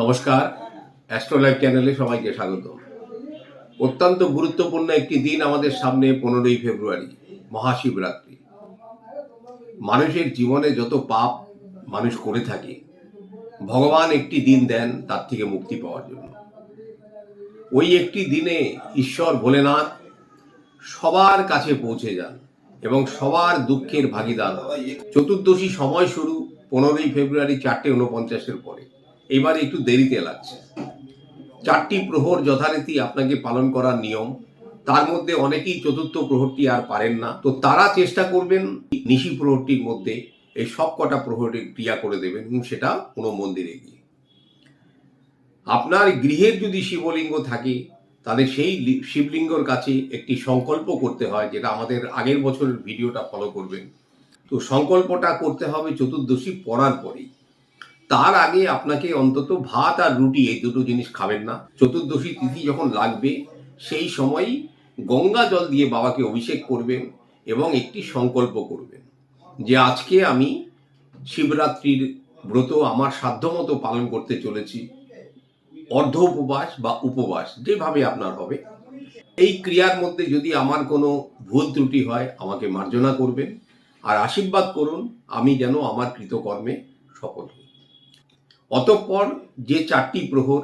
নমস্কার অ্যাস্ট্রোলাইভ চ্যানেলে সবাইকে স্বাগত। অত্যন্ত গুরুত্বপূর্ণ একটি দিন আমাদের সামনে পনেরোই ফেব্রুয়ারি, মহাশিবরাত্রি। মানুষের জীবনে যত পাপ মানুষ করে থাকে, ভগবান একটি দিন দেন তার থেকে মুক্তি পাওয়ার জন্য। ওই একটি দিনে ঈশ্বর ভোলেনাথ সবার কাছে পৌঁছে যান এবং সবার দুঃখের ভাগিদার চতুর্দশী সময় শুরু পনেরোই ফেব্রুয়ারি চারটে উনপঞ্চাশের পরে। এবার একটু দেরিতে লাগছে। চারটি প্রহর যথারীতি আপনাকে পালন করার নিয়ম। তার মধ্যে অনেকেই চতুর্থ প্রহরটি আর পারেন না। তো তারা চেষ্টা করবেন নিশি প্রহরটির মধ্যে এই সব কটা প্রহরের ক্রিয়া করে দেবেন এবং সেটা কোনো মন্দিরে গিয়ে। আপনার গৃহের যদি শিবলিঙ্গ থাকে, তাহলে সেই শিবলিঙ্গর কাছে একটি সংকল্প করতে হয়, যেটা আমাদের আগের বছরের ভিডিওটা ফলো করবেন। তো সংকল্পটা করতে হবে চতুর্দশী পড়ার পরেই। তার আগে আপনাকে অন্তত ভাত আর রুটি, এই দুটো জিনিস খাবেন না। চতুর্দশী তিথি যখন লাগবে, সেই সময়ই গঙ্গা জল দিয়ে বাবাকে অভিষেক করবেন এবং একটি সংকল্প করবেন যে আজকে আমি শিবরাত্রির ব্রত আমার সাধ্যমতো পালন করতে চলেছি। অর্ধ উপবাস বা উপবাস, যেভাবে আপনার হবে। এই ক্রিয়ার মধ্যে যদি আমার কোনো ভুল ত্রুটি হয়, আমাকে মার্জনা করবেন। আর আশীর্বাদ করুন, আমি যেন আমার কৃতকর্মে সফল হই। অতঃপর যে চারটি প্রহর,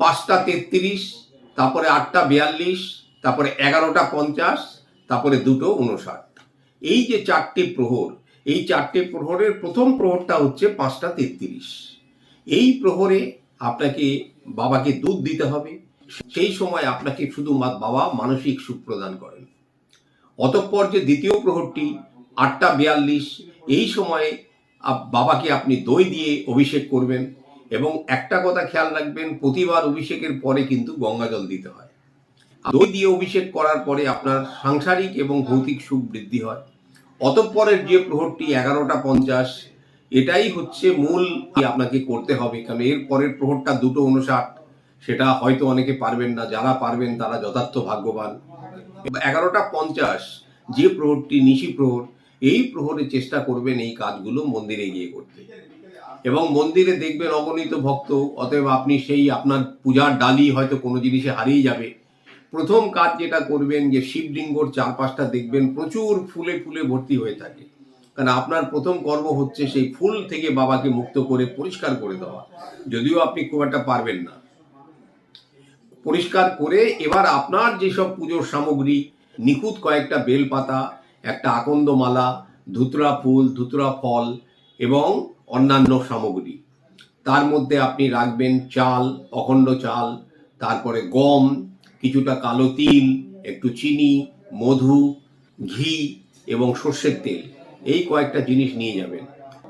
পাঁচটা তেত্রিশ, তারপরে আটটা বিয়াল্লিশ, তারপরে এগারোটা পঞ্চাশ, তারপরে দুটো উনষাট এই যে চারটে প্রহর, এই চারটে প্রহরের প্রথম প্রহরটা হচ্ছে পাঁচটা তেত্রিশ। এই প্রহরে আপনাকে বাবাকে দুধ দিতে হবে। সেই সময় আপনাকে শুধু বাবা মানসিক সুখ প্রদান করেন। অতঃপর যে দ্বিতীয় প্রহরটি, আটটা বিয়াল্লিশ, এই সময়ে বাবাকে আপনি দই দিয়ে অভিষেক করবেন এবং একটা কথা খেয়াল রাখবেন, প্রতিবার অভিষেকের পরে কিন্তু গঙ্গা জল দিতে হয়। দই দিয়ে অভিষেক করার পরে আপনার সাংসারিক এবং ভৌতিক সুখ বৃদ্ধি হয়। অতঃপরের যে প্রহরটি এগারোটা পঞ্চাশ, এটাই হচ্ছে মূল আপনাকে করতে হবে, কারণ এর পরের প্রহরটা দুটো উনষাট সেটা হয়তো অনেকে পারবেন না, যারা পারবেন তারা যথার্থ ভাগ্যবান। এগারোটা পঞ্চাশ, যে প্রহরটি নিশি প্রহর এই প্রহরে চেষ্টা করবেন এই কাজগুলো মন্দিরে গিয়ে করতে। এবং মন্দিরে দেখবেন অগণিত ভক্ত, অতএব আপনি সেই আপনার পূজার ডালি হয়তো কোনো জিনিসে হারিয়ে যাবে। প্রথম কাজ যেটা করবেন যে শিবলিঙ্গর চারপাশটা দেখবেন প্রচুর ফুলে ফুলে ভর্তি হয়ে থাকে। কারণ আপনার প্রথম কর্ম হচ্ছে সেই ফুল থেকে বাবাকে মুক্ত করে পরিষ্কার করে দেওয়া। যদিও আপনি খুব একটা পারবেন না। পরিষ্কার করে এবার আপনার যেসব পুজোর সামগ্রী, নিখুঁত কয়েকটা বেলপাতা একটা আকন্দমালা, ধুতরা ফুল, ধুতরা ফল এবং অন্যান্য সামগ্রী। তার মধ্যে আপনি রাখবেন চাল, অখণ্ড চাল, তারপরে গম, কিছুটা কালো তিল, একটু চিনি, মধু, ঘি এবং সর্ষের তেল। এই কয়েকটা জিনিস নিয়ে যাবেন।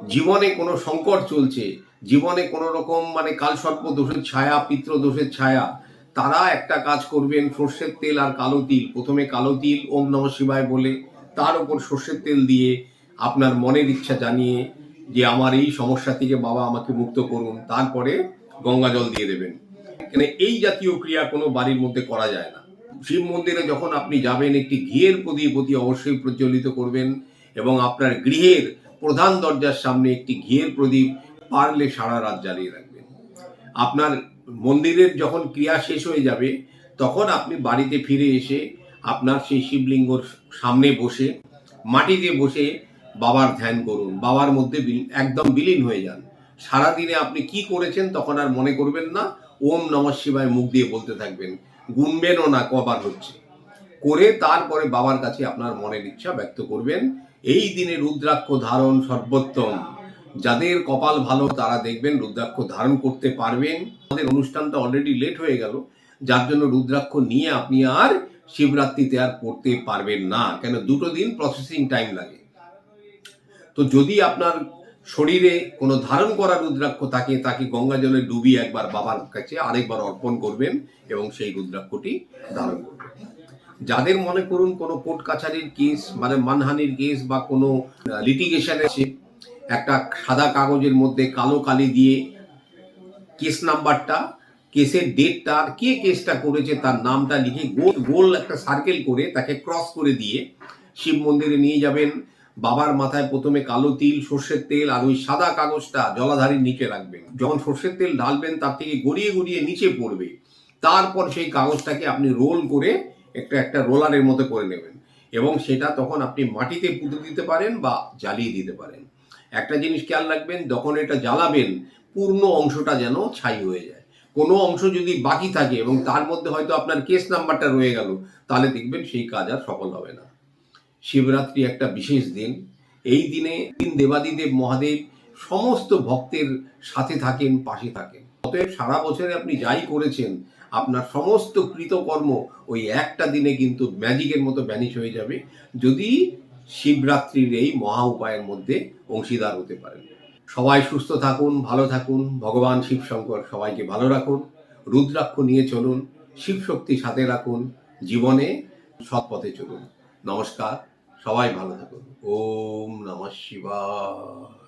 জীবনে কোনো সংকট চলছে, জীবনে কোনো রকম মানে কালসর্প দোষের ছায়া, পিত্র দোষের ছায়া, তারা একটা কাজ করবেন সর্ষের তেল আর কালো তিল। প্রথমে কালো তিল, ওম নম শিবায় বলে তার উপর সর্ষের তেল দিয়ে আপনার মনের ইচ্ছা জানিয়ে যে আমার এই সমস্যা থেকে বাবা আমাকে মুক্ত করুন, তারপরে গঙ্গা জল দিয়ে দেবেন। এখানে এই জাতীয় ক্রিয়া কোনো বাড়ির মধ্যে করা যায় না। শিব মন্দিরে যখন আপনি যাবেন, একটি ঘিয়ের প্রদীপ অতি অবশ্যই প্রজ্বলিত করবেন এবং আপনার গৃহের প্রধান দরজার সামনে একটি ঘিয়ের প্রদীপ পারলে সারা রাত জ্বালিয়ে রাখবেন। আপনার মন্দিরের যখন ক্রিয়া শেষ হয়ে যাবে, তখন আপনি বাড়িতে ফিরে এসে আপনার সেই শিবলিঙ্গর সামনে বসে, মাটিতে বসে বাবার ধ্যান করুন। বাবার মধ্যে একদম বিলীন হয়ে যান। সারাদিনে আপনি কি করেছেন তখন আর মনে করবেন না, ওম নম শিবায় মুখ দিয়ে বলতে থাকবেন, গুনবেনও না, কবার হচ্ছে? করে তারপরে বাবার কাছে আপনার মনের ইচ্ছা ব্যক্ত করবেন, এই দিনে রুদ্রাক্ষ ধারণ সর্বোত্তম। যাদের কপাল ভালো, তারা দেখবেন রুদ্রাক্ষ ধারণ করতে পারবেন। আমাদের অনুষ্ঠানটা অলরেডি লেট হয়ে গেল, যার জন্য রুদ্রাক্ষ নিয়ে আপনি আর শিবরাত্রিতে আর পড়তে পারবেন না, কেন? দুটো দিন প্রসেসিং টাইম লাগে। তো যদি আপনার শরীরে কোনো ধারণ করা রুদ্রাক্ষ থাকে, তাকে গঙ্গা জলে ডুবিয়ে একবার বাবার কাছে আরেকবার অর্পণ করবেন এবং সেই রুদ্রাক্ষটি ধারণ করবেন। যাদের মনে করুন কোনো কোর্ট কাছারির কেস মানে মানহানির কেস বা কোনো লিটিগেশন আছে একটা সাদা কাগজের মধ্যে কালো কালি দিয়ে কেস নাম্বারটা কেসের ডেটটা আর কে কেসটা করেছে তার নামটা লিখে গোল গোল একটা সার্কেল করে তাকে ক্রস করে দিয়ে শিব মন্দিরে নিয়ে যাবেন। বাবার মাথায় প্রথমে কালো তিল, সর্ষের তেল আর ওই সাদা কাগজটা জলাধারীর নিচে রাখবেন। যখন সর্ষের তেল ঢালবেন, তার থেকে গড়িয়ে গড়িয়ে নিচে পড়বে। তারপর সেই কাগজটাকে আপনি রোল করে একটা একটা রোলারের মতো করে নেবেন এবং সেটা তখন আপনি মাটিতে পুঁতে দিতে পারেন বা জ্বালিয়ে দিতে পারেন। একটা জিনিস খেয়াল রাখবেন, যখন এটা জ্বালাবেন, পূর্ণ অংশটা যেন ছাই হয়ে যায়। কোনো অংশ যদি বাকি থাকে এবং তার মধ্যে হয়তো আপনার কেস নাম্বারটা রয়ে গেল, তাহলে দেখবেন সেই কাজ আর সফল হবে না। শিবরাত্রি একটা বিশেষ দিন। এই দিনে তিন দেবাদিদেব মহাদেব সমস্ত ভক্তের সাথে থাকেন, পাশে থাকেন। অতএব সারা বছরে আপনি যাই করেছেন, আপনার সমস্ত কৃতকর্ম ওই একটা দিনে কিন্তু ম্যাজিকের মতো ব্যানিশ হয়ে যাবে। যদি শিবরাত্রির এই মহা উপায়ের মধ্যে অংশীদার হতে পারেন। সবাই সুস্থ থাকুন, ভালো থাকুন। ভগবান শিব শঙ্কর সবাইকে ভালো রাখুন। রুদ্রাক্ষ নিয়ে চলুন শিব শক্তি সাথে রাখুন, জীবনে সৎ পথে চলুন। নমস্কার, সবাই ভালো থাকুন। ওম নমঃ শিবায়।